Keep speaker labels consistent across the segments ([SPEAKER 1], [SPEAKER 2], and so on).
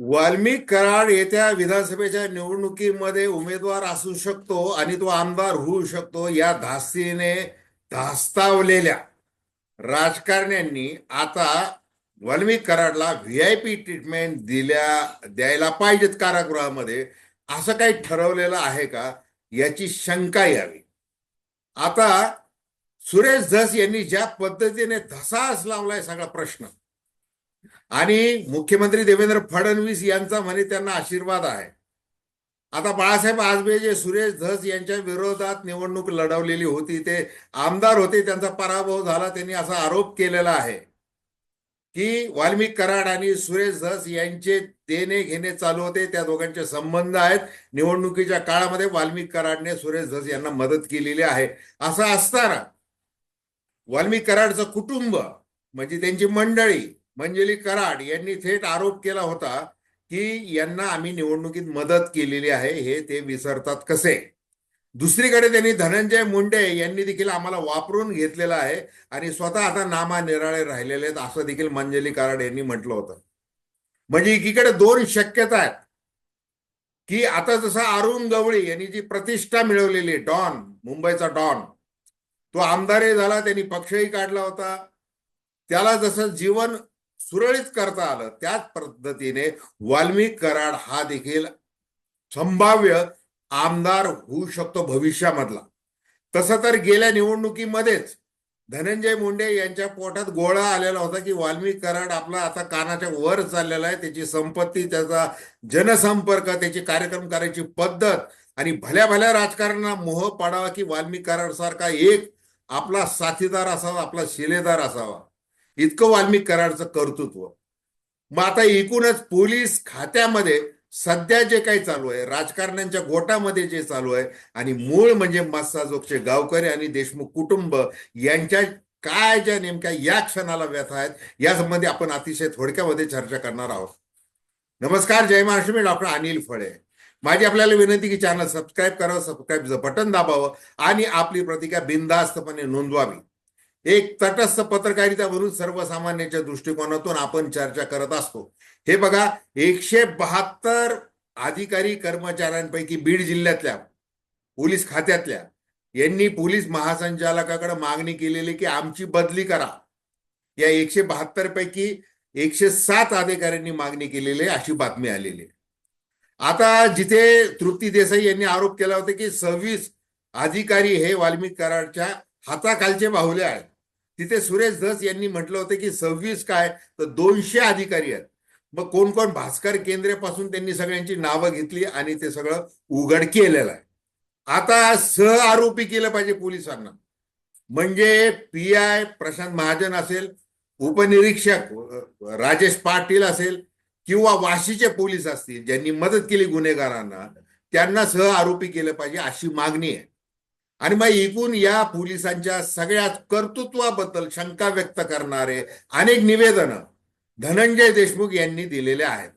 [SPEAKER 1] वाल्मिक कराड येत्या विधानसभेच्या निवडणुकीमध्ये उमेदवार असू शकतो आणि तो आमदार होऊ शकतो या धास्तीने धास्तावलेल्या राजकारण्यांनी आता वाल्मिक कराडला व्ही आय पी ट्रीटमेंट दिल्या द्यायला पाहिजेत कारागृहामध्ये. असं काही ठरवलेलं आहे का? याची शंका यावी. आता सुरेश धस यांनी ज्या पद्धतीने धसास लावलाय सगळा प्रश्न आणि मुख्यमंत्री देवेंद्र फडणवीस यांचा म्हणे त्यांना आशीर्वाद आहे. आता बाळासाहेब आजबे जे सुरेश धस यांच्या विरोधात निवडणूक लढवलेली होती ते आमदार होते त्यांचा पराभव झाला त्यांनी असा आरोप केलेला आहे की वाल्मिक कराड आणि सुरेश धस यांचे देणे घेणे चालू होते त्या दोघांचे संबंध आहेत. निवडणुकीच्या काळामध्ये वाल्मिक कराडने सुरेश धस यांना मदत केलेली आहे. असं असताना वाल्मिक कराडचं कुटुंब म्हणजे त्यांची मंडळी मंजली कराड यांनी थेट आरोप केला होता की यांना आम्ही निवडणुकीत मदत केलेली आहे हे ते विसरतात कसे? दुसरीकडे त्यांनी धनंजय मुंडे यांनी देखील आम्हाला वापरून घेतलेलं आहे आणि स्वतः आता नामा निराळे राहिलेले आहेत असं देखील मंजली कराड यांनी म्हटलं होतं. म्हणजे एकीकडे दोन शक्यता आहेत. की आता जसं अरुण गवळी यांनी जी प्रतिष्ठा मिळवलेली डॉन मुंबईचा डॉन तो आमदारही झाला त्यांनी पक्षही काढला होता. त्याला जसं जीवन सुरळीत करता आलं. त्याच पद्धतीने वाल्मिक कराड हा देखील संभाव्य आमदार होऊ शकतो भविष्यामधला. तसं तर गेल्या निवडणुकीमध्येच धनंजय मुंडे यांच्या पोटात गोळा आलेला होता की वाल्मिक कराड आपला आता कानाच्या वर चाललेला आहे. त्याची संपत्ती त्याचा जनसंपर्क त्याची कार्यक्रम करायची पद्धत आणि भल्या भल्या राजकारणाला मोह पाडावा की वाल्मिक कराड सारखा एक आपला साथीदार असावा आपला शिलेदार असावा. इतकं वाल्मिक करारचं कर्तृत्व. मग आता एकूणच पोलीस खात्यामध्ये सध्या जे काही चालू आहे राजकारण्यांच्या गोटामध्ये जे चालू आहे आणि मूळ म्हणजे मस्साजोगचे गावकरी आणि देशमुख कुटुंब यांच्या काय ज्या नेमक्या या क्षणाला व्यथा आहेत या संबंधी आपण अतिशय थोडक्यामध्ये चर्चा करणार आहोत. नमस्कार जय महाराष्ट्र मी डॉक्टर अनिल फळे. माझी आपल्याला विनंती की चॅनल सबस्क्राईब करावं सबस्क्राईबचं बटन दाबावं आणि आपली प्रतिक्रिया बिनधास्तपणे नोंदवावी. एक तटस्थ पत्रकारिता म्हणून सर्वसामान्यांच्या दृष्टिकोनातून आपण चर्चा करत असतो. हे बघा एकशे बहात्तर अधिकारी कर्मचाऱ्यांपैकी बीड जिल्ह्यातल्या पोलीस खात्यातल्या यांनी पोलीस महासंचालकाकडे मागणी केलेली की आमची बदली करा. या एकशे बहात्तर पैकी एकशे सात अधिकाऱ्यांनी मागणी केलेली आहे अशी बातमी आलेली आहे. आता जिथे तृप्ती देसाई यांनी आरोप केला होता की सव्वीस अधिकारी हे वाल्मिक कराडच्या हाताखालचे बाहुले आहेत. तिथे सुरेश धस यांनी म्हटलं होतं की सव्वीस काय? तर दोनशे अधिकारी आहेत. मग कोण कोण? भास्कर केंद्रेपासून त्यांनी सगळ्यांची नावं घेतली आणि ते सगळं उघड केलेलं आहे. आता सह आरोपी केलं पाहिजे पोलिसांना. म्हणजे पी आय प्रशांत महाजन असेल उपनिरीक्षक राजेश पाटील असेल किंवा वाशीचे पोलीस असतील ज्यांनी मदत केली गुन्हेगारांना त्यांना सह आरोपी केलं पाहिजे अशी मागणी आहे. आणि मग एकूण या पोलिसांच्या सगळ्या कर्तृत्वाबद्दल शंका व्यक्त करणारे अनेक निवेदनं धनंजय देशमुख यांनी दिलेले आहेत.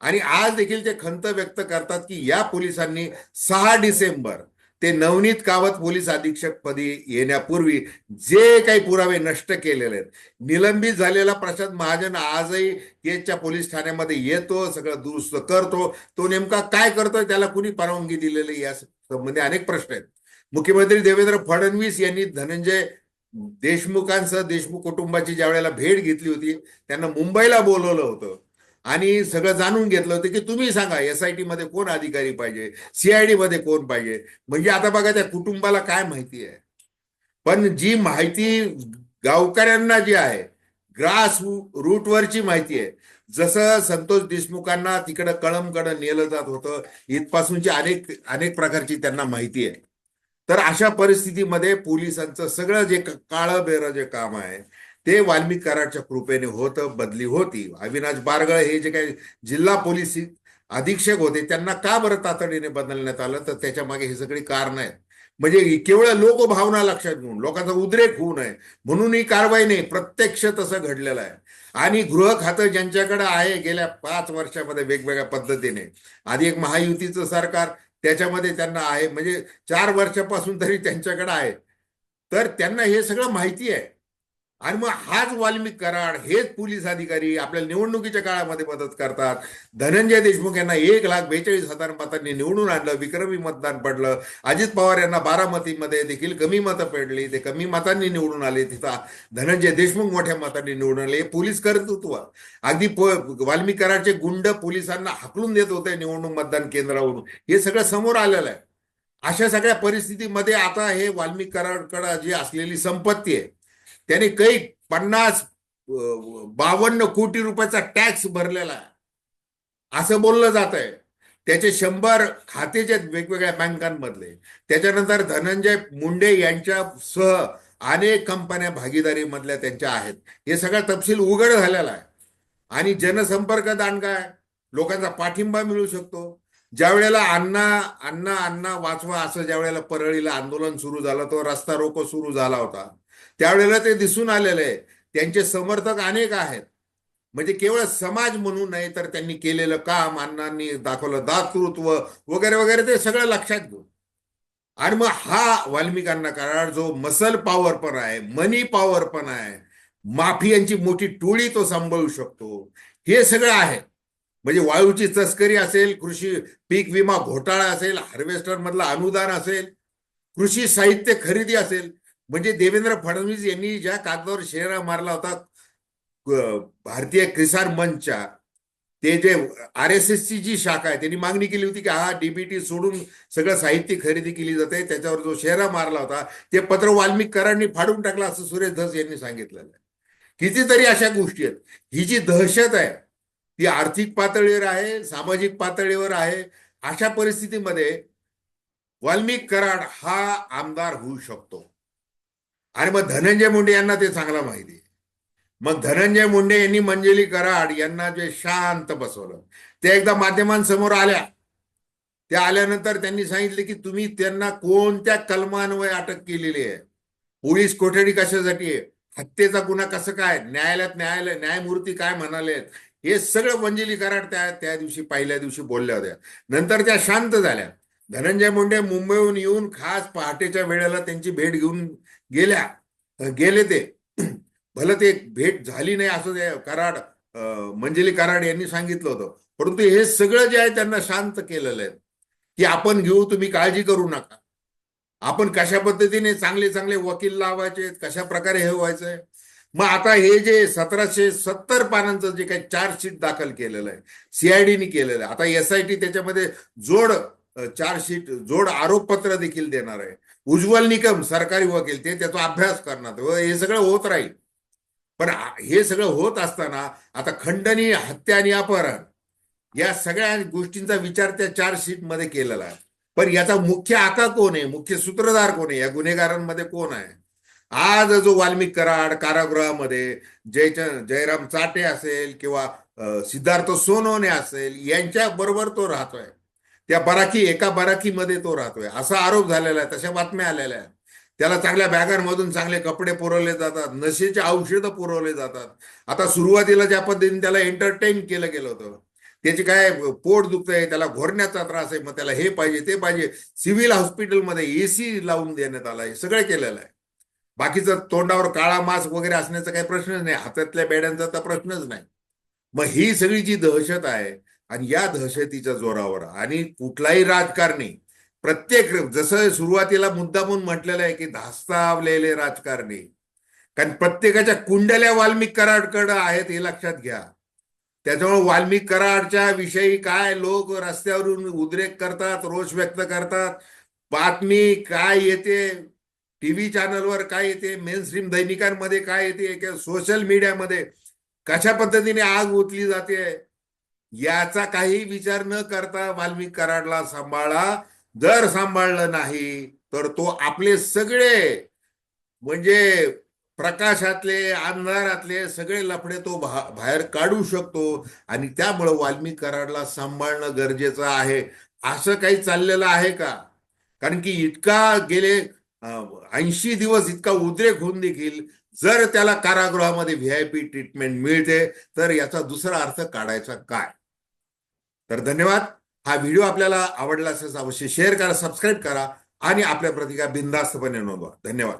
[SPEAKER 1] आणि आज देखील ते खंत व्यक्त करतात की या पोलिसांनी सहा डिसेंबर ते नवनीत कावत पोलीस अधीक्षक पदी येण्यापूर्वी जे काही पुरावे नष्ट केलेले आहेत. निलंबित झालेला प्रशांत महाजन आजही केजच्या पोलीस ठाण्यामध्ये येतो सगळं दुरुस्त करतो. तो नेमका काय करतोय त्याला कुणी परवानगी दिलेली या संबंधी अनेक प्रश्न आहेत. मुख्यमंत्री देवेंद्र फडणवीस यांनी धनंजय देशमुखांसह देशमुख कुटुंबाची ज्या वेळेला भेट घेतली होती त्यांना मुंबईला बोलवलं होतं. आणि सगळं जाणून घेतलं होतं की तुम्ही सांगा एस आय टी मध्ये कोण अधिकारी पाहिजे सीआयडी मध्ये कोण पाहिजे? म्हणजे आता बघा त्या कुटुंबाला काय माहिती आहे? पण जी माहिती गावकऱ्यांना जी आहे ग्रास रूटवरची माहिती आहे. जसं संतोष देशमुखांना तिकडं कळमकडं नेलं जात होतं इथपासूनची अनेक अनेक प्रकारची त्यांना माहिती आहे. तर अशा परिस्थितीमध्ये पोलिसांचं सगळं जे काळं बेरं जे काम आहे ते वाल्मिक कराडच्या कृपेने होतं बदली होती. अविनाश बारगळ हे जे काही जिल्हा पोलीस अधीक्षक होते त्यांना का बरं तातडीने बदलण्यात आलं? तर त्याच्यामागे ही सगळी कारण आहेत. म्हणजे केवळ लोकभावना लक्षात घेऊन लोकांचा उद्रेक होऊ नये म्हणून ही कारवाई नाही प्रत्यक्ष तसं घडलेलं आहे. आणि गृह खातं ज्यांच्याकडे आहे गेल्या पाच वर्षामध्ये वेगवेगळ्या पद्धतीने. आधी एक महायुतीचं सरकार त्याच्यामध्ये त्यांना आहे. म्हणजे चार वर्षापासून तरी त्यांच्याकडे आहे. तर त्यांना हे सगळं माहिती आहे. आणि मग हाच वाल्मिक कराड हेच पोलीस अधिकारी आपल्या निवडणुकीच्या काळामध्ये मदत करतात. धनंजय देशमुख यांना एक लाख बेचाळीस हजार मतांनी निवडून आणलं विक्रमी मतदान पडलं. अजित पवार यांना बारामतीमध्ये देखील कमी मतं पडली ते कमी मतांनी निवडून आले. तिथं धनंजय देशमुख मोठ्या मतांनी निवडून आले. हे पोलीस कर्तृत्व. अगदी प- वाल्मिक कराडचे गुंड पोलिसांना हाकलून देत होते निवडणूक मतदान केंद्रावरून. हे सगळं समोर आलेलं आहे. अशा सगळ्या परिस्थितीमध्ये आता हे वाल्मिक कराडकडं जी असलेली संपत्ती आहे त्याने काही पन्नास बावन्न कोटी रुपयाचा टॅक्स भरलेला आहे. असं बोललं जात आहे त्याचे शंभर खातेचे आहेत वेगवेगळ्या बँकांमधले त्याच्यानंतर धनंजय मुंडे यांच्या सह अनेक कंपन्या भागीदारीमधल्या त्यांच्या आहेत. हे सगळा तपशील उघड झालेला आहे. आणि जनसंपर्क दान काय? लोकांचा पाठिंबा मिळू शकतो. ज्या वेळेला अण्णा अण्णा अण्णा वाचवा असं ज्या वेळेला परळीला आंदोलन सुरू झालं तो रस्ता रोको सुरू झाला होता. त्यावेळेला ते दिसून आलेलं आहे. त्यांचे समर्थक अनेक आहेत. म्हणजे केवळ समाज म्हणून नाही तर त्यांनी केलेलं काम अण्णांनी दाखवलं दातृत्व वगैरे वगैरे ते सगळं लक्षात घेऊ आणि मग हा वाल्मिकांना करार जो मसल पॉवर पण आहे मनी पॉवर पण आहे माफियांची मोठी टोळी तो सांभाळू शकतो. हे सगळं आहे. म्हणजे वाळूची तस्करी असेल कृषी पीक विमा घोटाळा असेल हार्वेस्टर मधलं अनुदान असेल कृषी साहित्य खरेदी असेल म्हणजे देवेंद्र फडणवीस यांनी ज्या कागदावर शेरा मारला होता भारतीय किसान मंचच्या ते जे आर एस एसची जी शाखा आहे त्यांनी मागणी केली होती की हा डीबीटी सोडून सगळं साहित्य खरेदी केली जाते त्याच्यावर जो शेरा मारला होता ते पत्र वाल्मिकरांनी फाडून टाकलं असं सुरेश धस यांनी सांगितलेलं आहे. कितीतरी अशा गोष्टी आहेत. ही जी दहशत आहे ती आर्थिक पातळीवर आहे सामाजिक पातळीवर आहे अशा परिस्थितीमध्ये वाल्मिक कराड हा आमदार होऊ शकतो. आणि मग धनंजय मुंडे यांना ते चांगला माहिती आहे. मग धनंजय मुंडे यांनी मंजली कराड यांना जे शांत बसवलं. ते एकदा माध्यमांसमोर आल्या. त्या आल्यानंतर त्यांनी सांगितले की तुम्ही त्यांना कोणत्या कलमान्वये अटक केलेली आहे? पोलीस कोठडी कशासाठी आहे? हत्येचा गुन्हा कसं काय? न्यायालयात न्यायालय न्यायमूर्ती काय म्हणाले हे सगळं मंजिली कराड त्या त्या दिवशी पहिल्या दिवशी बोलल्या होत्या. नंतर त्या शांत झाल्या. धनंजय मुंडे मुंबईहून येऊन खास पहाटेच्या वेळेला त्यांची भेट घेऊन गेल्या गेले ते. भलं ते भेट झाली नाही असं ते कराड मंजली मंजिली कराड यांनी सांगितलं होतं परंतु हे सगळं जे आहे त्यांना शांत केलेलं आहे की आपण घेऊ तुम्ही काळजी करू नका. आपण कशा पद्धतीने चांगले चांगले वकील लावायचे कशा प्रकारे हे व्हायचंय मग आता हे जे सतराशे सत्तर पानांचं जे काही चार्जशीट दाखल केलेलं आहे सीआयडीने केलेलं आहे आता एसआयटी त्याच्यामध्ये जोड चार्जशीट जोड आरोपपत्र देखील देणार आहे. उज्ज्वल निकम सरकारी वकील ते त्याचा अभ्यास करणार. हे सगळं होत राहील. पण हे सगळं होत असताना आता खंडणी हत्या आणि अपहरण या सगळ्या गोष्टींचा विचार त्या चार्जशीटमध्ये केलेला आहे. पण याचा मुख्य आता कोण आहे? मुख्य सूत्रधार कोण आहे? या गुन्हेगारांमध्ये कोण आहे? आज जो वाल्मिक कराड कारागृहामध्ये जय जयराम चाटे असेल किंवा सिद्धार्थ सोनवणे असेल यांच्या बरोबर तो राहतोय. त्या बराकी एका बराकीमध्ये तो राहतोय. असा आरोप झालेला आहे तशा बातम्या आलेल्या आहेत. त्याला चांगल्या बॅगांमधून चांगले कपडे पुरवले जातात नशेचे औषधं पुरवले जातात. आता सुरुवातीला ज्या पद्धतीने त्याला एंटरटेन केलं गेलं होतं त्याची काय पोट दुखतंय त्याला घोरण्याचा त्रास आहे मग त्याला हे पाहिजे ते पाहिजे. सिव्हिल हॉस्पिटलमध्ये एसी लावून देण्यात आला हे सगळं केलेलं आहे. बाकीचं तोंडावर काळा मास्क वगैरे असण्याचा काही प्रश्नच नाही हातातल्या बेड्यांचा तर प्रश्नच नाही. मग ही सगळी जी दहशत आहे आणि या दहशतीच्या जोरावर आणि कुठलाही राजकारणी प्रत्येक जसं सुरुवातीला मुद्दा म्हणून म्हटलेलं आहे की धास्तावलेले राजकारणी कारण प्रत्येकाच्या कुंडल्या वाल्मिक कराडकडं आहेत हे लक्षात घ्या. त्याच्यामुळे वाल्मिक कराडच्या विषयी काय लोक रस्त्यावरून उद्रेक करतात रोष व्यक्त करतात बातमी काय येते टीव्ही चॅनलवर काय येते मेनस्ट्रीम दैनिकांमध्ये काय येते किंवा सोशल मीडियामध्ये कशा पद्धतीने आग ओतली जाते याचा काही विचार न करता वाल्मिक कराडला सांभाळा. जर सांभाळलं नाही तर तो आपले सगळे म्हणजे प्रकाशातले अंधारातले सगळे लफडे तो भा- बाहेर काढू शकतो. आणि त्यामुळं वाल्मिक कराडला सांभाळणं गरजेचं आहे. असं काही चाललेलं आहे का? कारण की इतका गेले ऐंशी दिवस इतका उद्रेक होऊन देखील जर त्याला कारागृहामध्ये व्ही आय पी ट्रीटमेंट मिळते तर याचा दुसरा अर्थ काढायचा काय? तर धन्यवाद. हा व्हिडिओ आपल्याला आवडला असेल अवश्य शेअर करा सबस्क्राईब करा आणि आपल्या प्रतिका बिनधास्तपणे नोंदवा. धन्यवाद.